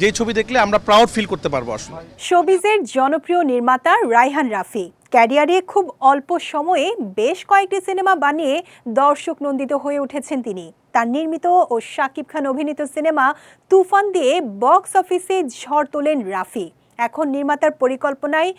যেই ছবি দেখলে আমরা প্রাউড ফিল করতে পারব আসলে। শোবিজের জনপ্রিয় নির্মাতা রায়হান রাফি ক্যারিয়ারে খুব অল্প সময়ে বেশ কয়েকটি সিনেমা বানিয়ে দর্শক নন্দিত হয়ে উঠেছেন তিনি। তার নির্মিত ও শাকিব খান অভিনীত সিনেমা তুফান দিয়ে বক্স অফিসে ঝড় তোলেন রাফি। এখন নির্মাতার পরিকল্পনায়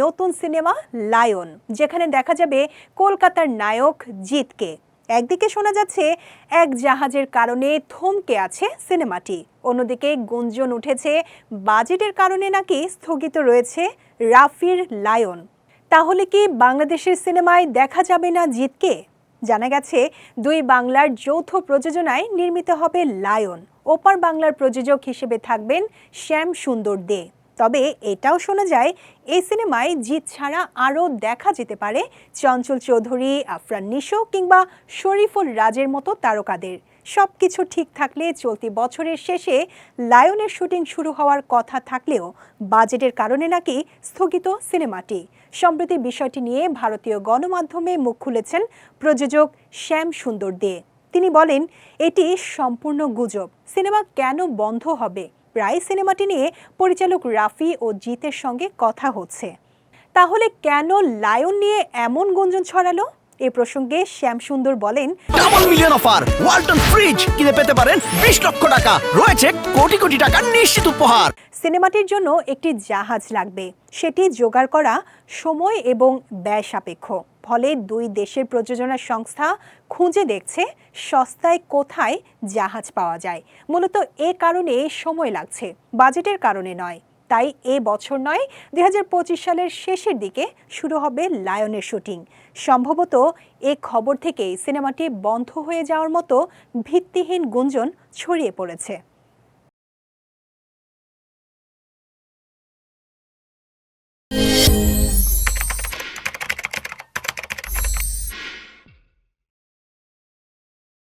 নতুন সিনেমা লায়ন, যেখানে দেখা যাবে কলকাতার নায়ক জিতকে। একদিকে শোনা যাচ্ছে, এক জাহাজের কারণে থমকে আছে সিনেমাটি। অন্যদিকে গুঞ্জন উঠেছে, বাজেটের কারণে নাকি স্থগিত রয়েছে রাফির লায়ন। তাহলে কি বাংলাদেশের সিনেমায় দেখা যাবে না জিতকে? জানা গেছে, দুই বাংলার যৌথ প্রযোজনায় নির্মিত হবে লায়ন। ওপার বাংলার প্রযোজক হিসেবে থাকবেন শ্যাম সুন্দর দে। তবে এটাও শোনা যায়, এই সিনেমায় জিৎ ছাড়া আরও দেখা যেতে পারে চঞ্চল চৌধুরী, আফরান নিশো কিংবা শরীফুল রাজের মতো তারকাদের। সব কিছু ঠিক থাকলে চলতি বছরের শেষে লায়নের শুটিং শুরু হওয়ার কথা থাকলেও বাজেটের কারণে নাকি স্থগিত সিনেমাটি। সম্প্রতি বিষয়টি নিয়ে ভারতীয় গণমাধ্যমে মুখ খুলেছেন প্রযোজক শ্যাম সুন্দর দে। তিনি বলেন, এটি সম্পূর্ণ গুজব। সিনেমা কেন বন্ধ হবে? প্রায় সিনেমাটি নিয়ে পরিচালক রাফি ও জিতের সঙ্গে কথা হচ্ছে। তাহলে কেন লায়ন নিয়ে এমন গুঞ্জন ছড়ালো? এ প্রসঙ্গে শ্যামসুন্দর বলেন double million offer Walton fridge কিনে পেতে পারেন বিশ লক্ষ টাকা। রয়েছে কোটি কোটি টাকার নিশ্চিত উপহার। সিনেমাটির জন্য একটি জাহাজ লাগবে। সেটি জোগাড় করা সময় এবং ব্যয় সাপেক্ষ। ফলে দুই দেশের প্রযোজনা সংস্থা খুঁজে দেখছে সস্তায় কোথায় জাহাজ পাওয়া যায়। মূলত এ কারণে সময় লাগছে বাজেটের কারণে নয়। তাই এ বছর নয়, দুই সালের শেষের দিকে শুরু হবে লায়নের শুটিং। সম্ভবত এ খবর থেকেই সিনেমাটি বন্ধ হয়ে যাওয়ার মতো ভিত্তিহীন গুঞ্জন ছড়িয়ে পড়েছে।